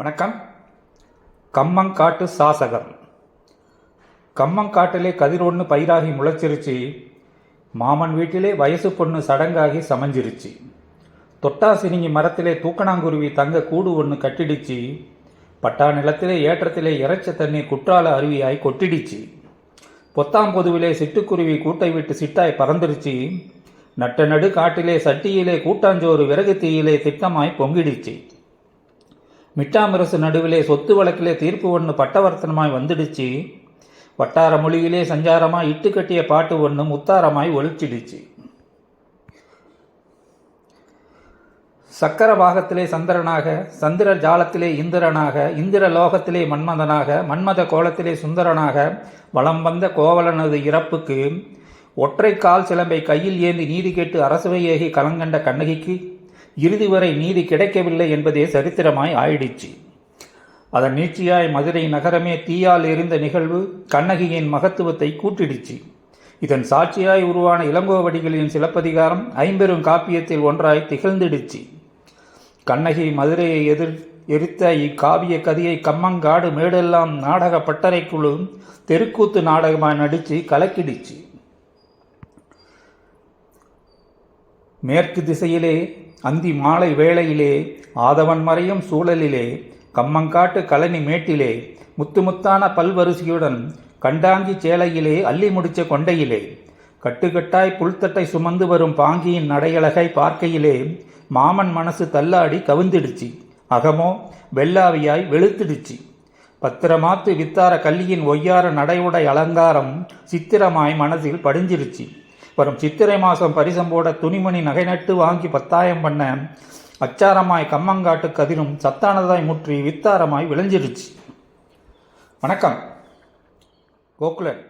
வணக்கம். கம்மங்காட்டு சாசகம். கம்மங்காட்டிலே கதிர் ஒன்று பயிராகி முளைச்சிருச்சு. மாமன் வீட்டிலே வயசு பொண்ணு சடங்காகி சமைஞ்சிருச்சு. தொட்டா சினிங்கி மரத்திலே தூக்கணாங்குருவி தங்க கூடு ஒன்று கட்டிடுச்சு. பட்டா நிலத்திலே ஏற்றத்திலே இறைச்ச தண்ணீர் குற்றால அருவியாய் கொட்டிடுச்சு. பொத்தாம்பொதுவிலே சிட்டுக்குருவி கூட்டை விட்டு சிட்டாய் பறந்துருச்சு. நட்ட நடு காட்டிலே சட்டியிலே கூட்டாஞ்சோறு விறகு தீயிலே திட்டமாய் பொங்கிடுச்சு. மிட்டாமரசு நடுவிலே சொத்து வழக்கிலே தீர்ப்பு ஒன்று பட்டவர்த்தனமாய் வந்துடுச்சு. வட்டார மொழியிலே சஞ்சாரமாய் இட்டு கட்டிய பாட்டு ஒன்று முத்தாரமாய் ஒழிச்சிடுச்சு. சக்கர பாகத்திலே சந்திரனாக சந்திர ஜாலத்திலே இந்திரனாக இந்திர லோகத்திலே மன்மதனாக மன்மத கோலத்திலே சுந்தரனாக வலம் வந்த கோவலனது இறப்புக்கு ஒற்றை கால் சிலம்பை கையில் ஏந்தி நீதி கேட்டு அரசுவை ஏகி கலங்கண்ட கண்ணகிக்கு இறுதி வரை நீதி கிடைக்கவில்லை என்பதே சரித்திரமாய் ஆயிடுச்சு. அதன் நீட்சியாய் மதுரை நகரமே தீயால் எரிந்த நிகழ்வு கண்ணகியின் மகத்துவத்தை கூட்டிடுச்சு. இதன் சாட்சியாய் உருவான இளங்கோவடிகளின் சிலப்பதிகாரம் ஐம்பெரும் காப்பியத்தில் ஒன்றாய் திகழ்ந்திடுச்சு. கண்ணகி மதுரையை எதிர் எரித்த இக்காவிய கதையை கம்மங்காடு மேடெல்லாம் நாடக பட்டறைக்குழு தெருக்கூத்து நாடகமாய் நடித்து கலக்கிடுச்சு. மேற்கு திசையிலே அந்தி மாலை வேளையிலே ஆதவன் மறையும் சூழலிலே கம்மங்காட்டு கழனி மேட்டிலே முத்து முத்தான பல்வரிசையுடன் கண்டாங்கி சேலையிலே அள்ளி முடிச்ச கொண்டையிலே கட்டுக்கட்டாய் புல்தட்டை சுமந்து வரும் பாங்கியின் நடையழகை பார்க்கையிலே மாமன் மனசு தள்ளாடி கவிந்திடுச்சு அகமோ வெள்ளாவியாய் வெளுத்திடுச்சு. பத்திரமாத்து வித்தார கல்லியின் ஒய்யார நடையுடை அலங்காரம் சித்திரமாய் மனதில் படிஞ்சிருச்சு. வரும் சித்திரை மாதம் பரிசம் போட துணிமணி நகை நட்டு வாங்கி பத்தாயம் பண்ண அச்சாரமாய் கம்மங்காட்டு கதிரும் சத்தானதாய் முற்றி வித்தாரமாய் விளைஞ்சிருச்சு. வணக்கம். கோகுலன்